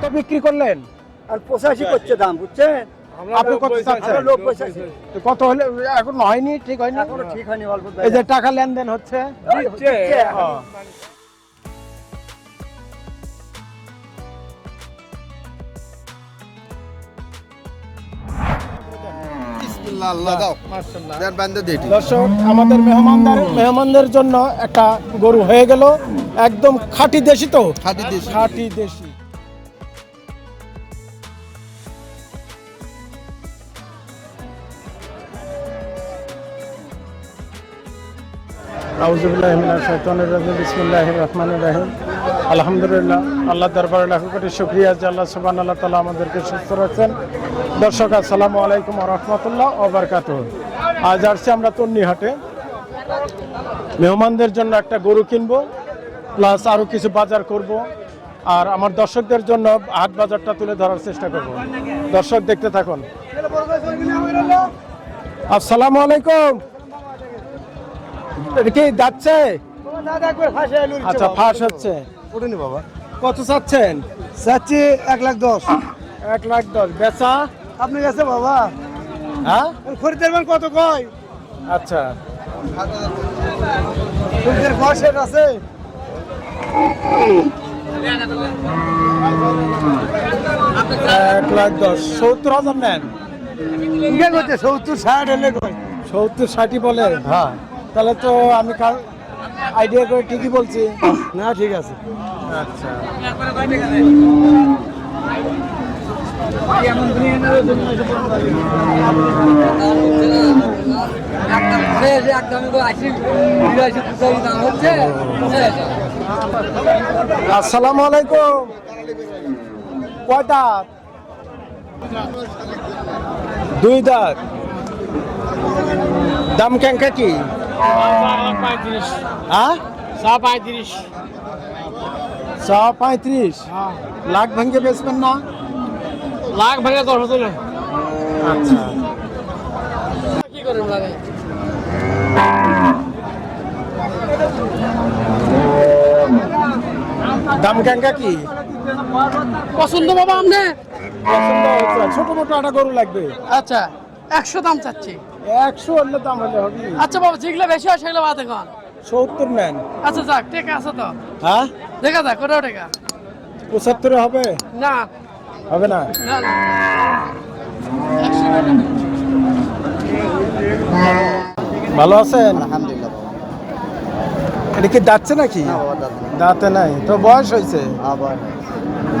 কত বিক্রি করলেন? আর পঁচাশি করছে দাম বুঝছেন? আপনি কত চাচ্ছেন? আমরা লোক পঁচাশি তো কত হলে এখন হয়নি ঠিক হয়নি? ঠিক হয়নি অল্প এই যে টাকা লেনদেন হচ্ছে? দর্শক আমাদের মেহমানদার মেহমানদের জন্য একটা গরু হয়ে গেল। একদম খাঁটি দেশি তো? খাঁটি দেশি। খাঁটি দেশি। আল্লাহ আল্লাহ তাআলা আমাদেরকে সুস্থ দর্শক, আসসালামু আলাইকুম আমরা তন্নিহাটে মেহমানদের জন্য একটা গরু কিনবো, প্লাস আরও কিছু বাজার করব। আর আমার দর্শকদের জন্য হাট বাজারটা তুলে ধরার চেষ্টা করব। দর্শক, দেখতে থাকুন। আসসালামু আলাইকুম। এটা কি যাচ্ছে? আচ্ছা ফাঁস হচ্ছে। ওঠেনি বাবা। কত চাচ্ছেন? চাচ্ছি এক লাখ দশ। এক লাখ দশ। বেচা? আপনি গেছে বাবা। হ্যাঁ? খরিদের মান কত কয়? আচ্ছা। খরিদের খরচের আছে। এক লাখ দশ। সত্তর হাজার নেন। ইয়ে সত্তর ষাট হলে কয়? সত্তর ষাটই বলে। হ্যাঁ। তাহলে তো আমি আইডিয়া করে ঠিকই বলছি। না ঠিক আছে। আচ্ছা। আসসালামু আলাইকুম। কয়টা? দুই দাঁত। দাম কেঙ্কা কি হ্যাঁ চা পঁয়ত্রিশ। লাখ ভেঙে বেচবেন না? লাখ ভাঙে দশ হাজার আচ্ছা। কি করে লাগে দাম কেঙ্কা কি পছন্দ বাবা পছন্দ ছোট মোটো একটা গরু লাগবে। আচ্ছা একশো দাম চাচ্ছি। একশো হলে দাম হলে হবে। আচ্ছা বাবা যেগুলো বেশি হয় সেগুলো বাদ এখন। সত্তর নেন। আচ্ছা যাক টেকা আছে তো। হ্যাঁ? দেখা যাক ওটাও টেকা পঁচাত্তরে হবে? না। হবে না? ভালো আছেন? আলহামদুলিল্লাহ এটা কি দাঁতছে নাকি? দাঁতে নাই। তো বয়স হয়েছে? আবার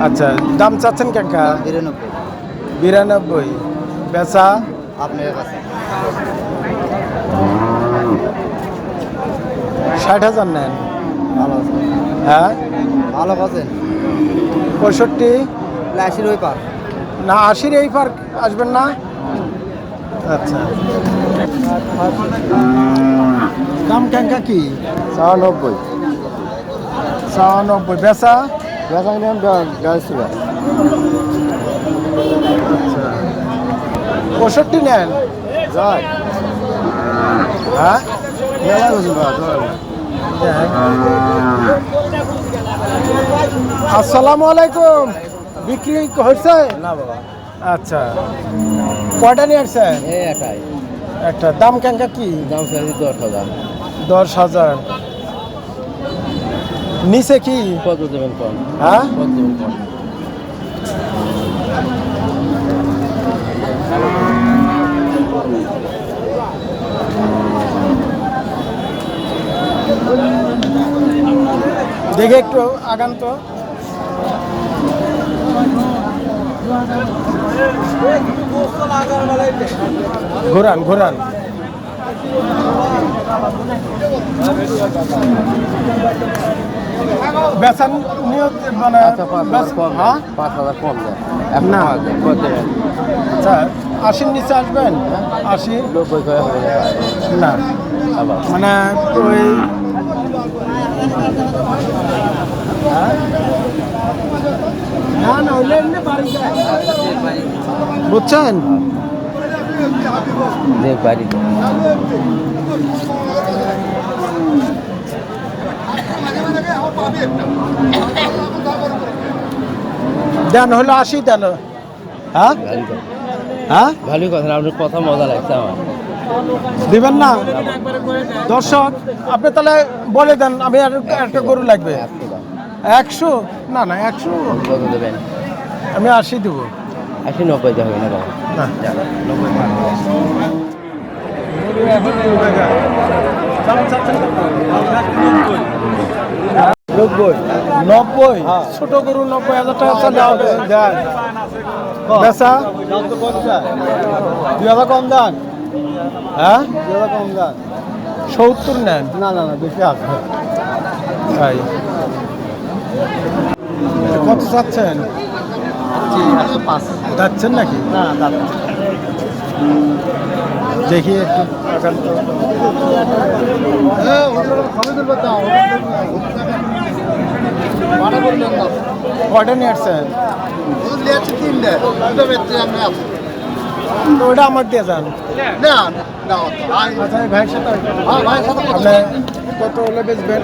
আচ্ছা দাম চাচ্ছেন কাকা বিরানব্বই। বিরানব্বই। বেচা? আপনার কাছে? ষাট হাজার নেন। ভালো হ্যাঁ? ভালো আছেন পঁয়ষট্টি আশির ওই পার। না আশির এই পার্ক আসবেন না? আচ্ছা। দাম কেঙ্কা কি চুরানব্বই চুরানব্বই বেচা? বেচা নিলাম দেড়শো টাকা পঁয়ষট্টি নেন। যাই হ্যাঁ? মেলা গেছিল বাবা? আসসালামু আলাইকুম। বিক্রি হয়েছে না বাবা। আচ্ছা। কয়টা নিয়ে একাই। একটা। দাম কেঙ্কা কি? দাম দশ হাজার। দশ হাজার। নিচে কি? হ্যাঁ? দেখে একটু আগান তো। ঘোরান ঘোরান। বেসান নিয়ত মানে আচ্ছা পাঁচ হাজার বেচ- কম হ্যাঁ? না। আচ্ছা আশির নিচে আসবেন? আশি? নব্বই করে হবে না। আবার। মানে ওই হ্যাঁ? না না ওইলে এমনি বাড়ি যায়। বুঝছেন? যে বাড়ি দেন হলো আশি দেন। হ্যাঁ? হ্যাঁ? ভালো কথা আপনার কথা মজা লাগছে আমার। দিবেন না? দর্শক আপনি তাহলে বলে দেন আমি আর একটা গরু লাগবে। একশো? না না একশো। দেবেন আমি আশি দেবো। আশি নব্বইতে হবে না বাবা। নব্বই। নব্বই? ছোট গরু নব্বই হাজার টাকা চলে হবে। বেচা? দুই হাজার কম দান। হ্যাঁ? সত্তর নেন। না না না বেশি আছে। তাই কত চাচ্ছেন? যাচ্ছেন নাকি? না দাদা দেখি একটু। কয়টা নিয়ে আসছেন? তো ওটা আমার দিয়ে যান আচ্ছা এই ভাইয়ের সাথে আপনি কত হলে বেচবেন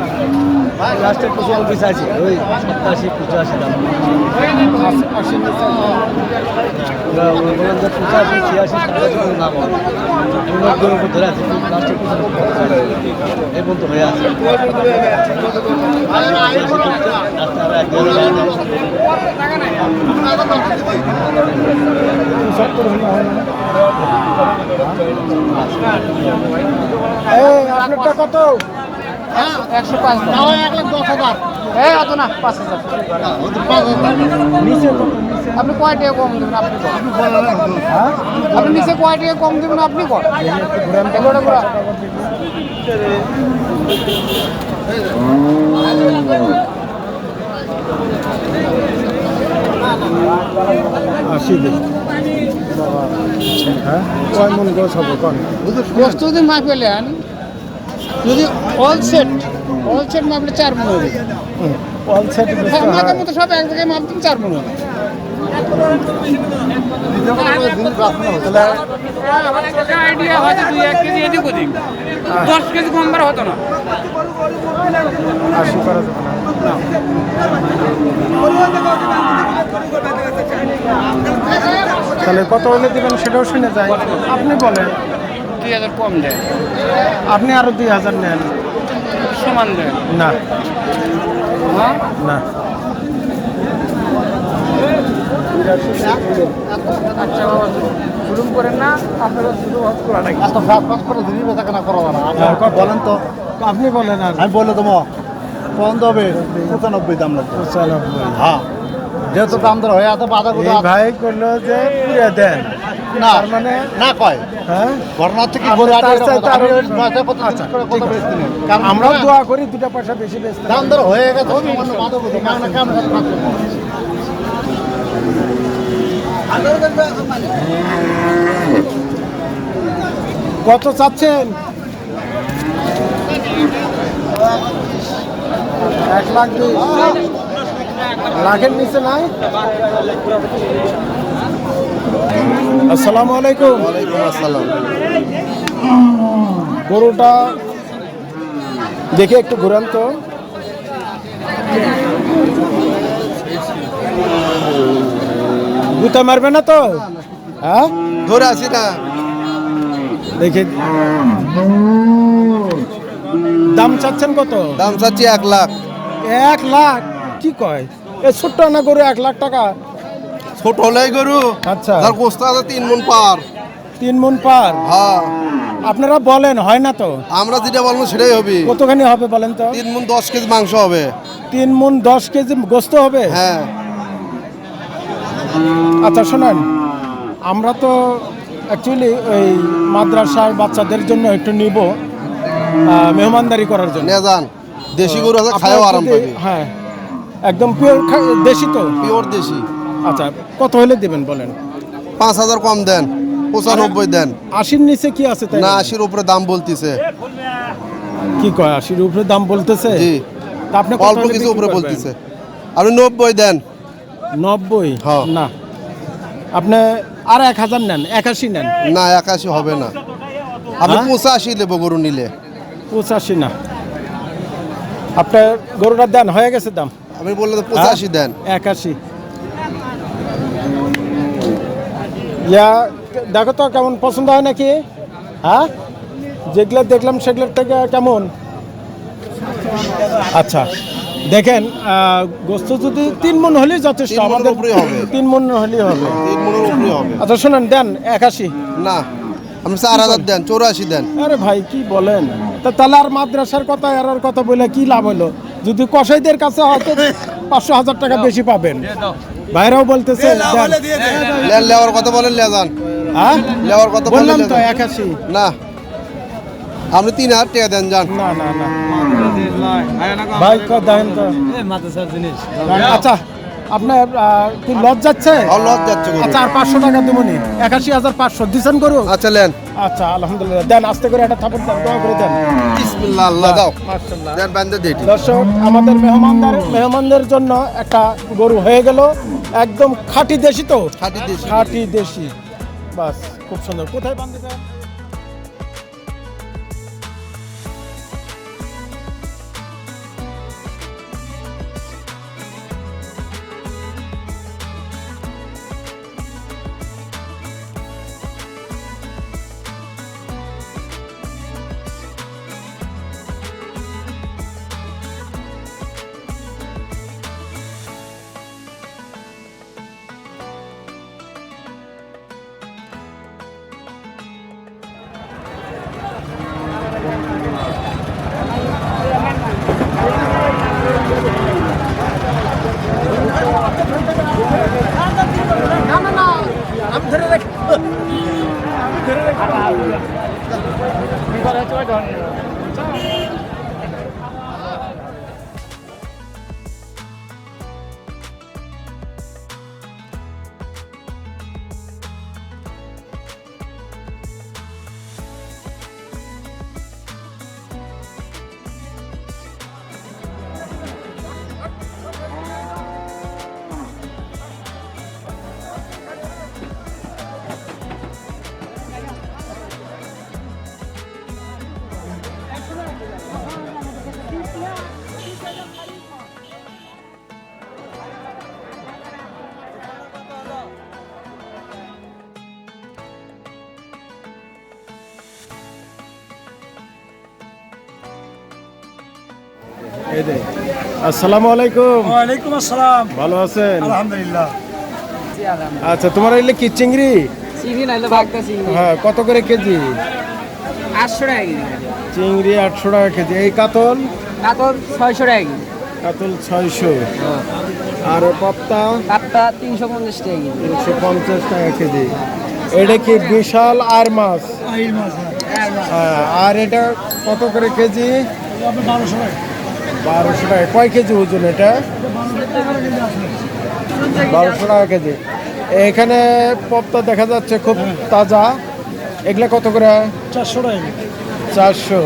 লাস্টের কিছু অফিস আছে ওই সপ্তাশি পঁচাশি দাম আশি বললাম যে পঁচাশি ছিয়াশি সাতাশি দাম আমি সত্তর হয় না এই আপনারটা কত? একশো পাঁচ এই অত না পাঁচ হাজার। আপনি কয় টাকা কম দেবেন আপনি হ্যাঁ? আপনি নিচে কয় টাকা কম দেবেন আপনি কর। আশি দিন। হ্যাঁ কয় মন গোছ হবে কোন গোস্ত যদি মাপে নেন যদি অল সেট অল সেট মাপলে চার মনে হবে। অল সেট হ্যাঁ মতো সব এক জায়গায় মাপতেন চার মনে হবে। আইডিয়া হয়তো দুই এক কেজি এদিক ওদিক দশ কেজি কম বার হতো না আশি করা যাবে না। তাহলে কত হলে দিবেন সেটাও শুনে যায় আপনি বলেন। দুই হাজার কম দেয় আপনি আরও দুই হাজার নেন। সমান দেন। না। না? আচ্ছা বাবা করেন না। আপনারা শুরু হজ করা নাকি? এত করে বেচা কেনা করব না? বলেন তো। আপনি বলেন আর। আমি বললে তোমার হবে পঁচানব্বই দাম লাগবে। পঁচানব্বই। হ্যাঁ। যেহেতু দাম দর হয়ে আছে ভাই করল যে পুরে দেন। না মানে না কয়। হ্যাঁ? ঘটনা থেকে আচ্ছা। কারণ আমরাও দোয়া করি দুটা পয়সা বেশি বেচতে দাম দর হয়ে গেছে কেমন কত চাচ্ছেন? লাখ লাখের নিচে নাই। আসসালামু আলাইকুম। আসসালাম। গরুটা দেখে একটু ঘুরান তো। গুতা মারবে না তো? হ্যাঁ? ধরে আসি না। দেখে। দাম চাচ্ছেন কত? দাম চাচ্ছি এক লাখ। এক লাখ? কি কয়? এ ছোট্ট না গরু এক লাখ টাকা? ছোট হলেই গরু। আচ্ছা। যার গোস্ত আছে তিন মন পার। তিন মন পার? হ্যাঁ। আপনারা বলেন হয় না তো? আমরা যেটা বলব সেটাই হবে। কতখানি হবে বলেন তো? তিন মন দশ কেজি মাংস হবে। তিন মন দশ কেজি গোস্ত হবে? হ্যাঁ। আচ্ছা শোনেন আমরা তো অ্যাকচুয়ালি ওই মাদ্রাসার বাচ্চাদের জন্য একটু নিব মেহমানদারি করার জন্য। নিয়ে যান। দেশি গরু আছে খায়ও আরাম পাবে। হ্যাঁ একদম পিওর দেশি তো? পিওর দেশি। আচ্ছা কত হলে দেবেন বলেন? পাঁচ হাজার কম দেন পঁচানব্বই দেন। আশির নিচে কি আছে তাই? না আশির উপরে দাম বলতেছে। কি কয় আশির উপরে দাম বলতেছে? জি। তা আপনি কত অল্প কিছু উপরে? বলতেছে। আপনি নব্বই দেন। নব্বই? হ্যাঁ। না। আপনি আর এক হাজার নেন একাশি নেন? না একাশি হবে না। আপনি হ্যাঁ? পঁচাশি দেবো গরু নিলে। পঁচাশি না। আপনার গরুটার দেন হয়ে গেছে দাম? আপনি বললে তো পঁচাশি দেন। একাশি। ইয়া দেখো তো কেমন পছন্দ হয় নাকি? হ্যাঁ? যেগুলো দেখলাম সেগুলোর থেকে কেমন? আচ্ছা দেখেন গোস্ত যদি তিন মন হলেই যথেষ্ট আমাদের। তিন মন হলেই হবে। তিন মনের উপরে হবে। আচ্ছা শোনেন দেন একাশি। না আপনি চার হাজার দেন চৌরাশি দেন। আরে ভাই কি বলেন? তা তাহলে আর মাদ্রাসার কথা আর ওর কথা বলে কি লাভ হলো যদি কসাইদের কাছে হয়তো পাঁচশো হাজার টাকা বেশি পাবেন। ভাইরাও বলতেছে দেন। লেন লেওয়ার কথা বলেন লে যান। হ্যাঁ? লেওয়ার কথা বলেন বললাম তো একাশি। না। আপনি তিন হাজার টাকা দেন যান। না না না। ভাই তো। আচ্ছা আপনার কি লজ যাচ্ছে? যাচ্ছে আচ্ছা আর পাঁচশো টাকা একাশি হাজার পাঁচশো। দিচ্ছেন করু আচ্ছা লেন আচ্ছা আলহামদুলিল্লাহ। দেন আস্তে করে একটা থাপড় দেন দোয়া করে দেন। বিসমিল্লাহ আল্লাহ দাও। মাশাআল্লাহ। দেন বান্ধে দিই দর্শক আমাদের মেহমানদার মেহমানদের জন্য একটা গরু হয়ে গেল। একদম খাঁটি দেশি তো? খাঁটি দেশি। খাঁটি দেশি। বাস খুব সুন্দর। কোথায় বান্ধে আসসালামু আলাইকুম। ওয়ালাইকুম আসসালাম। ভালো আছেন? আলহামদুলিল্লাহ। আচ্ছা তোমার এলে কি চিংড়ি? চিংড়ি নাইলে ভাগটা চিংড়ি। হ্যাঁ কত করে কেজি? আটশো টাকা কেজি। চিংড়ি আটশো টাকা কেজি। এই কাতল? কাতল ছয়শো টাকা কেজি। কাতল ছয়শো। আর পাপ্তা? তিনশো পঞ্চাশ টাকা কেজি। তিনশো পঞ্চাশ টাকা কেজি। এটা কি বিশাল আর মাছ? মাছ হ্যাঁ। হ্যাঁ, আর এটা কত করে কেজি? আপনার বারোশো টাকা। বারোশো টাকা। কয় কেজি ওজন এটা? বারোশো টাকা কেজি। এখানে পপটা দেখা যাচ্ছে খুব তাজা। এগুলা কত করে? চারশো টাকা। চারশো।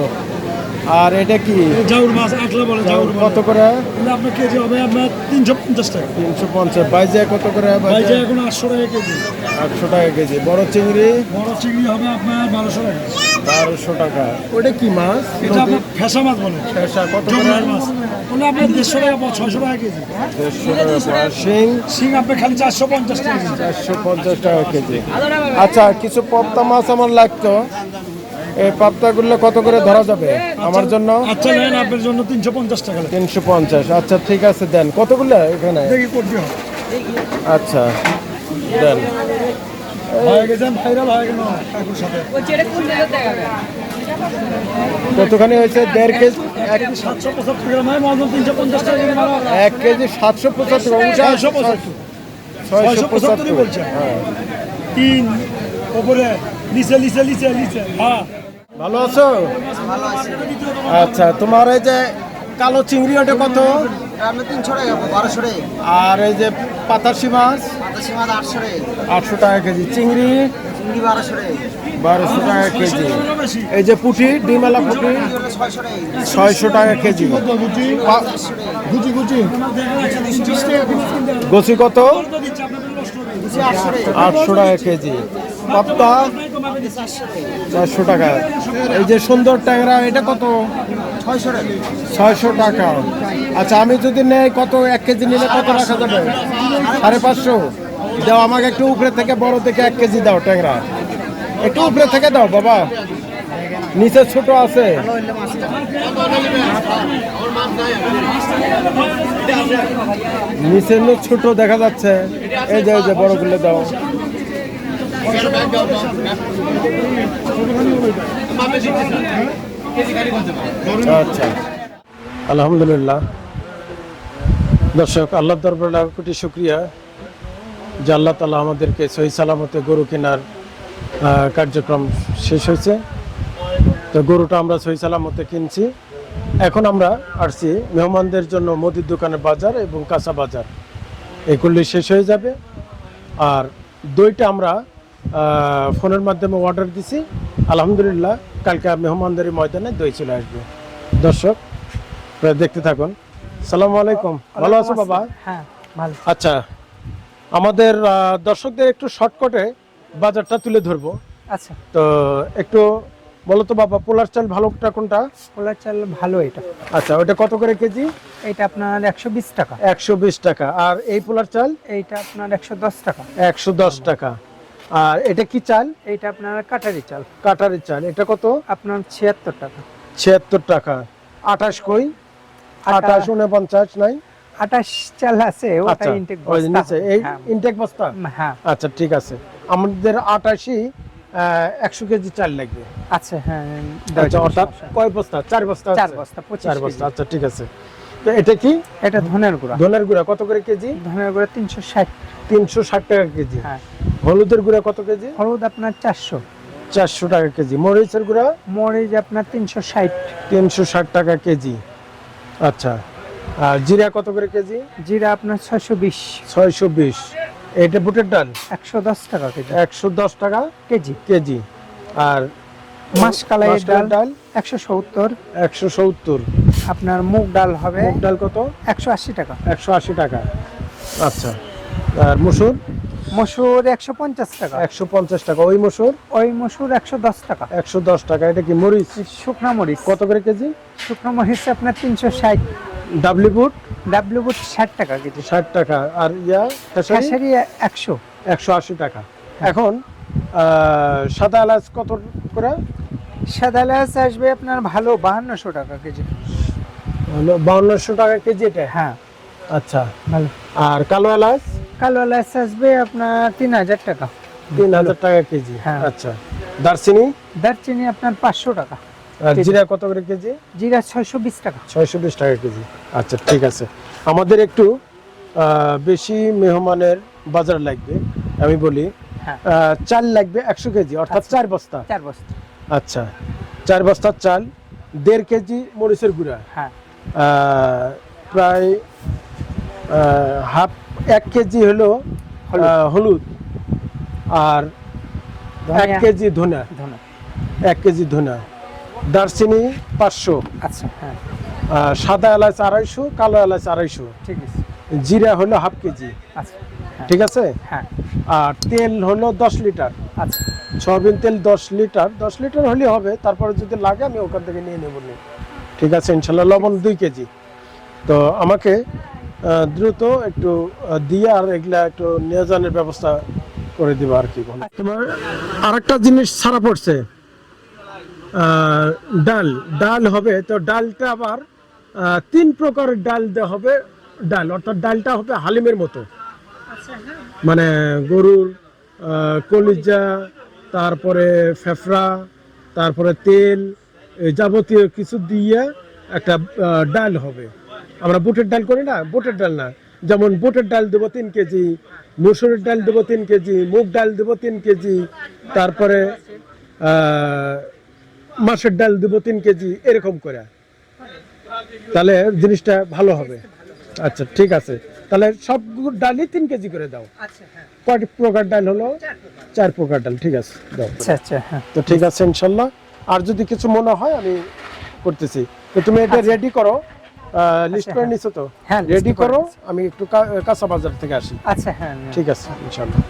আর এটা কি? জাউর মাছ আটলা বলে জাউর কত করে? আপনার কেজি হবে আপনার তিনশো পঞ্চাশ টাকা। তিনশো পঞ্চাশ। বাইজে কত করে? এখন আটশো টাকা কেজি। আটশো টাকা কেজি। বড় চিংড়ি? বড় চিংড়ি হবে আপনার বারোশো টাকা। বারোশো টাকা। ওটা কি মাছ? এটা আপনার ফেসা মাছ বলে। পেশা কত করে? মাছ। ওটা আপনার দেড়শো টাকা ছয়শো টাকা কেজি। দেড়শো টাকা শিং? শিং আপনার খালি চারশো পঞ্চাশ টাকা চারশো পঞ্চাশ টাকা কেজি। আচ্ছা কিছু পপ্তা মাছ আমার লাগতো। এই পাপ্তাগুলো কত করে ধরা যাবে আমার জন্য? আচ্ছা নেন আপনার জন্য তিনশো পঞ্চাশ টাকা লাগে। তিনশো পঞ্চাশ। আচ্ছা ঠিক আছে দেন। কতগুলো এখানে? দেখি আচ্ছা দেন। হয়ে গেছেন ভাইরাল হয়ে গেল। কতখানি হয়েছে? দেড় কেজি? এক সাতশো পঁচাত্তর গ্রাম তিনশো পঞ্চাশ টাকা এক কেজি সাতশো পঁচাত্তর ছয়শো পঁচাত্তর। ছয়শো পঁচাত্তরই বলছে। তিন ওপরে নিচে নিচে নিচে নিচে হ্যাঁ ভালো আছো। আচ্ছা তোমার এই যে কালো চিংড়ি ওটা কত? আর এই যে পাতাশি মাছ আটশো টাকা। কেজি। চিংড়ি? চিংড়ি বারোশো টাকা। কেজি। এই যে পুঁটি ডিমেলা পুঁটি? ছয়শো টাকা কেজি। গোছি কত আটশো টাকা কেজি। পাপ্তা চারশো টাকা। এই যে সুন্দর ট্যাংরা এটা কত? ছয়শো টাকা। ছয়শো টাকা। আচ্ছা আমি যদি নেই কত এক কেজি নিলে কত রাখা যাবে? সাড়ে পাঁচশো। দাও আমাকে একটু উপরে থেকে বড় থেকে এক কেজি দাও ট্যাংরা। একটু উপরে থেকে দাও বাবা। নিচে ছোট আছে। নিচে হলো ছোট দেখা যাচ্ছে। এই যে এই যে বড়গুলো দাও। আচ্ছা। আলহামদুলিল্লাহ। দর্শক আল্লাহ দরবার লাখ কোটি শুক্রিয়া। যে আল্লাহ তালা আমাদেরকে সহি সালামতে গরু কেনার কার্যক্রম শেষ হয়েছে। তো গরুটা আমরা সহি সালামতে কিনছি। এখন আমরা আসছি মেহমানদের জন্য মুদির দোকানের বাজার এবং কাঁচা বাজার। এগুলি শেষ হয়ে যাবে। আর দইটা আমরা ফোনের মাধ্যমে অর্ডার দিছি। আলহামদুলিল্লাহ কালকে মেহমানদের ময়দানে দই চলে আসবে। দর্শক দেখতে থাকুন। সালাম আলাইকুম। ভালো আছো বাবা? হ্যাঁ ভালো। আচ্ছা আমাদের দর্শকদের একটু শর্টকটে বাজারটা তুলে ধরবো। আচ্ছা। তো একটু বলো তো বাবা পোলার চাল ভালোটা কোনটা? পোলার চাল ভালো এটা। আচ্ছা ওটা কত করে কেজি? এটা আপনার একশো বিশ টাকা। একশো বিশ টাকা। আর এই পোলার চাল? এইটা আপনার একশো দশ টাকা। একশো দশ টাকা। আর এটা কি চাল? এইটা আপনার কাটারি চাল। কাটারি চাল। এটা কত? আপনার ছিয়াত্তর টাকা। ছিয়াত্তর টাকা। আঠাশ কই? আঠাশ উনপঞ্চাশ নাই? আঠাশ চাল আছে ওটা আচ্ছা ইনটেক নিচে এই ইনটেক বস্তা? হ্যাঁ। আচ্ছা ঠিক আছে। আমাদের আটাশি একশো কেজি চাল লাগবে। আচ্ছা হ্যাঁ আচ্ছা অর্থাৎ কয় বস্তা? চার বস্তা চার বস্তা চার বস্তা। আচ্ছা ঠিক আছে। তো এটা কি? এটা ধনের গুঁড়া। ধনের গুঁড়া কত করে কেজি? ধনের গুঁড়া তিনশো ষাট। তিনশো ষাট টাকা কেজি। হ্যাঁ। হলুদের গুঁড়া কত কেজি? হলুদ আপনার চারশো। চারশো টাকা কেজি। মরিচের গুঁড়া? মরিচ আপনার তিনশো ষাট। তিনশো ষাট টাকা কেজি। আচ্ছা। আর জিরা কত করে কেজি? জিরা আপনার ছয়শো বিশ। ছয়শো বিশ। এটা বুটের ডাল? একশো দশ টাকা কেজি। একশো দশ টাকা কেজি। কেজি। আর মাসকালাই ডাল ডাল? একশো সত্তর। একশো সত্তর। আপনার মুগ ডাল হবে মুগ ডাল কত? একশো আশি টাকা। একশো আশি টাকা। আচ্ছা আর মসুর? মসুর একশো পঞ্চাশ টাকা। একশো পঞ্চাশ টাকা। ওই মসুর? ওই মসুর একশো দশ টাকা। একশো দশ টাকা। এটা কি মরিচ? শুকনো মরিচ। কত করে কেজি? শুকনো মরিচ আপনার তিনশো ষাট। ডাবলি বুট? ডাব্লিউ বুট ষাট টাকা কেজি। ষাট টাকা। আর ইয়া খেসারি? একশো। একশো আশি টাকা। এখন সাদা এলাচ কত করে? সাদা এলাচ আসবে আপনার ভালো বাহান্নশো টাকা কেজি। বাউন্নশো টাকা কেজি এটা? হ্যাঁ। আচ্ছা। ভালো। আর কালো এলাচ? কালো এলাচ আসবে আপনার তিন হাজার টাকা। তিন হাজার টাকা কেজি? হ্যাঁ। আচ্ছা। দারচিনি? দারচিনি আপনার পাঁচশো টাকা। আর জিরা কত করে কেজি? জিরা ছয়শো বিশ টাকা। ছয়শো বিশ টাকা কেজি। আচ্ছা ঠিক আছে। আমাদের একটু বেশি মেহমানের বাজার লাগবে আমি বলি। হ্যাঁ। চাল লাগবে একশো কেজি অর্থাৎ আচ্ছা। চার বস্তা। চার বস্তা। আচ্ছা। চার বস্তার চাল দেড় কেজি মরিচের গুঁড়া। হ্যাঁ। প্রায় হাফ এক কেজি হলো হলুদ। আর এক কেজি ধনা এক কেজি ধনা দারচিনি পাঁচশো। আচ্ছা হ্যাঁ। সাদা এলাচ আড়াইশো কালো এলাচ আড়াইশো। ঠিক আছে। জিরা হলো হাফ কেজি। আচ্ছা হ্যাঁ। ঠিক আছে? হ্যাঁ। আর তেল হলো দশ লিটার। আচ্ছা। সয়াবিন তেল দশ লিটার। দশ লিটার হলে হবে। তারপরে যদি লাগে আমি ওখান থেকে নিয়ে নেব। নি। ঠিক আছে ইনশাল্লাহ লবণ দুই কেজি। তো আমাকে দ্রুত একটু দিয়ে আর এগুলা একটু নিয়ে যাওয়ার ব্যবস্থা করে দিব আর কি তোমার আরেকটা জিনিস ছাড়া পড়ছে ডাল। ডাল হবে তো ডালটা আবার তিন প্রকারের ডাল দেওয়া হবে ডাল। অর্থাৎ ডালটা হবে হালিমের মতো। মানে গরুর কলিজা তারপরে ফেফড়া তারপরে তেল যাবতীয় কিছু দিয়ে একটা ডাল হবে। আমরা বুটের ডাল করি না বুটের ডাল না। যেমন বুটের ডাল দেবো তিন কেজি মুসুরের ডাল দেবো তিন কেজি মুগ ডাল দেবো তিন কেজি তারপরে মাছের ডাল দেবো তিন কেজি এরকম করে। তাহলে জিনিসটা ভালো হবে। আচ্ছা ঠিক আছে। তাহলে সব ডালই তিন কেজি করে দাও। আচ্ছা হ্যাঁ। কয়টি প্রকার ডাল হলো? চার প্রকার ডাল ঠিক আছে দাও। আচ্ছা আচ্ছা হ্যাঁ। তো ঠিক আছে ইনশাল্লাহ। আর যদি কিছু মনে হয় আমি করতেছি। তো তুমি এটা রেডি করো। লিস্ট করে হ্যাঁ। নিছো তো? হ্যাঁ, রেডি করো আমি একটু কাঁচা বাজার থেকে আসি। আচ্ছা হ্যাঁ ঠিক আছে ইনশাল্লাহ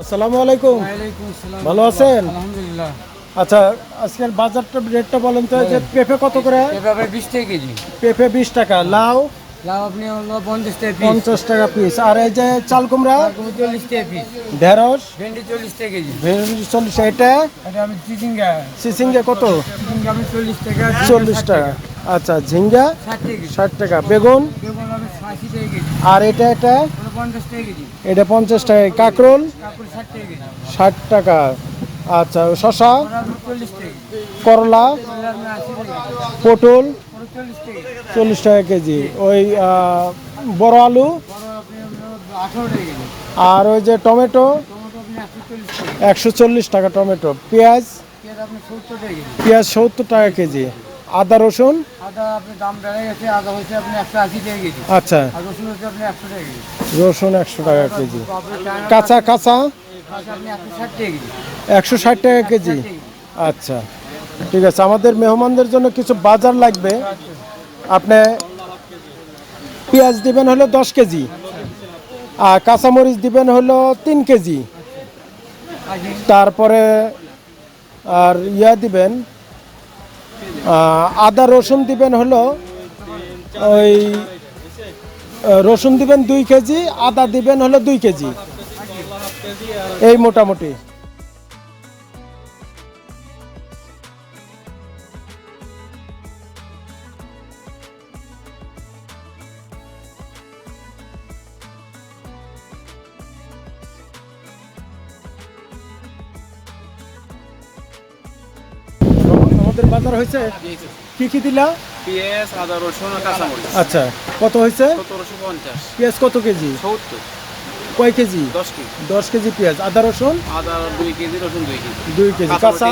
আসসালামু আলাইকুম। ভালো আছেন? আলহামদুলিল্লাহ। আচ্ছা আজকের বাজারটা রেটটা বলেন তো এই যে পেঁপে কত করে? এভাবে বিশ টাকা কেজি। পেঁপে বিশ টাকা। লাউ? লাউ আপনি হলো পঞ্চাশ টাকা পিস পঞ্চাশ টাকা পিস আর এই যে চাল কুমড়া? চল্লিশ টাকা পিস ঢেঁড়স? ভেন্ডি চল্লিশ টাকা কেজি। ভেন্ডি চল্লিশ এটা? এটা আমি চিচিঙ্গা। সিসিঙ্গে কত? চিচিঙ্গা আমি চল্লিশ টাকা চল্লিশ টাকা। আচ্ছা ঝিঙ্গা? ষাট টাকা বেগুন? বেগুন আমি আশি টাকা কেজি। আর এটা এটা? এটা পঞ্চাশ টাকা কাঁকরোল ষাট টাকা আচ্ছা শশা করলা পটল চল্লিশ টাকা কেজি ওই বড় আলু আর ওই যে টমেটো একশো চল্লিশ টাকা টমেটো পেঁয়াজ পেঁয়াজ সত্তর টাকা কেজি আদা রসুন? আদা আপনি দাম বেড়ে গেছে আদা হচ্ছে আপনি একশো আশি টাকা কেজি আচ্ছা। আর রসুন হচ্ছে আপনি একশো টাকা কেজি রসুন টাকা কেজি। কাঁচা কাঁচা একশো ষাট টাকা কেজি। আচ্ছা। ঠিক আছে আমাদের মেহমানদের জন্য কিছু বাজার লাগবে। আপনি পেঁয়াজ দিবেন হলো দশ কেজি। আর কাঁচামরিচ দিবেন হলো তিন কেজি। তারপরে আর ইয়া দিবেন আদা রসুন দিবেন হলো, ওই রসুন দিবেন দুই কেজি, আদা দিবেন হলো দুই কেজি। এই মোটামুটি। বাজার হয়েছে? কি কি দিলা? পেঁয়াজ আদা রসুন আর কাঁচামরিচ। আচ্ছা কত হয়েছে? সতেরোশো পঞ্চাশ। পেঁয়াজ কত কেজি? সত্তর। কয় কেজি? দশ কেজি। দশ কেজি পেঁয়াজ। আদা রসুন? আদা দুই কেজি রসুন দুই কেজি। দুই কেজি। কাঁচা?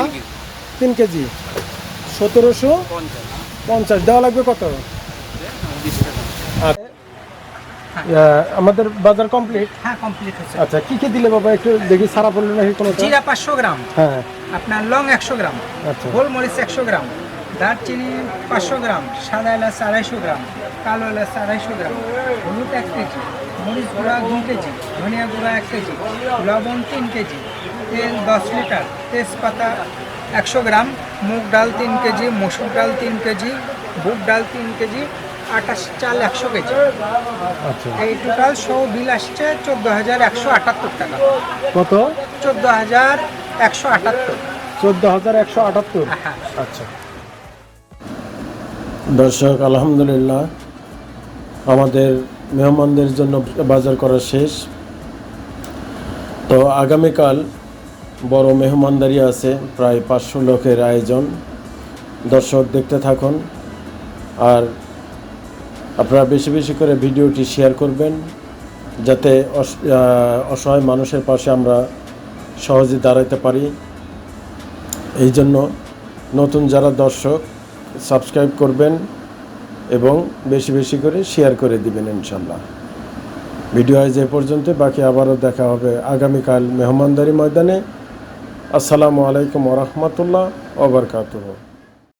তিন কেজি। সতেরোশো পঞ্চাশ। দেওয়া লাগবে কত? বিশ টাকা। আমাদের বাজার কমপ্লিট হ্যাঁ কমপ্লিট হচ্ছে আচ্ছা কি কি দিলে বাবা একটু দেখি সারা পড়ল নাকি কোনো জিরা পাঁচশো গ্রাম হ্যাঁ। আপনার লং একশো গ্রাম আচ্ছা। গোলমরিচ একশো গ্রাম দারচিনি পাঁচশো গ্রাম সাদা এলাচ আড়াইশো গ্রাম কালো এলাচ আড়াইশো গ্রাম হলুদ এক কেজি মরিচ গুঁড়া দুই কেজি ধনিয়া গুঁড়া এক কেজি লবণ তিন কেজি তেল দশ লিটার তেজপাতা একশো গ্রাম মুগ ডাল তিন কেজি মসুর ডাল তিন কেজি বুট ডাল তিন কেজি আটাশ চাল একশো কেজি। আচ্ছা। এই টোটাল সহ বিল আসছে চোদ্দ হাজার একশো আটাত্তর টাকা। কত? চোদ্দ হাজার একশো আটাত্তর। চোদ্দ হাজার একশো আটাত্তর? হ্যাঁ। আচ্ছা। দর্শক আলহামদুলিল্লাহ আমাদের মেহমানদের জন্য বাজার করা শেষ। তো আগামীকাল বড় মেহমানদারি আছে প্রায় পাঁচশো লোকের আয়োজন। দর্শক দেখতে থাকুন। আর আপনারা বেশি বেশি করে ভিডিওটি শেয়ার করবেন, যাতে অস- অসহায় মানুষের পাশে আমরা সহজে দাঁড়াতে পারি। এই জন্য নতুন যারা দর্শক সাবস্ক্রাইব করবেন এবং বেশি বেশি করে শেয়ার করে দিবেন ইনশাল্লাহ ভিডিও আজ এ পর্যন্ত, বাকি আবারও দেখা হবে আগামীকাল মেহমানদারি ময়দানে। আসসালামু আলাইকুম ওরহমতুল্লাহ ওবরকাতুহ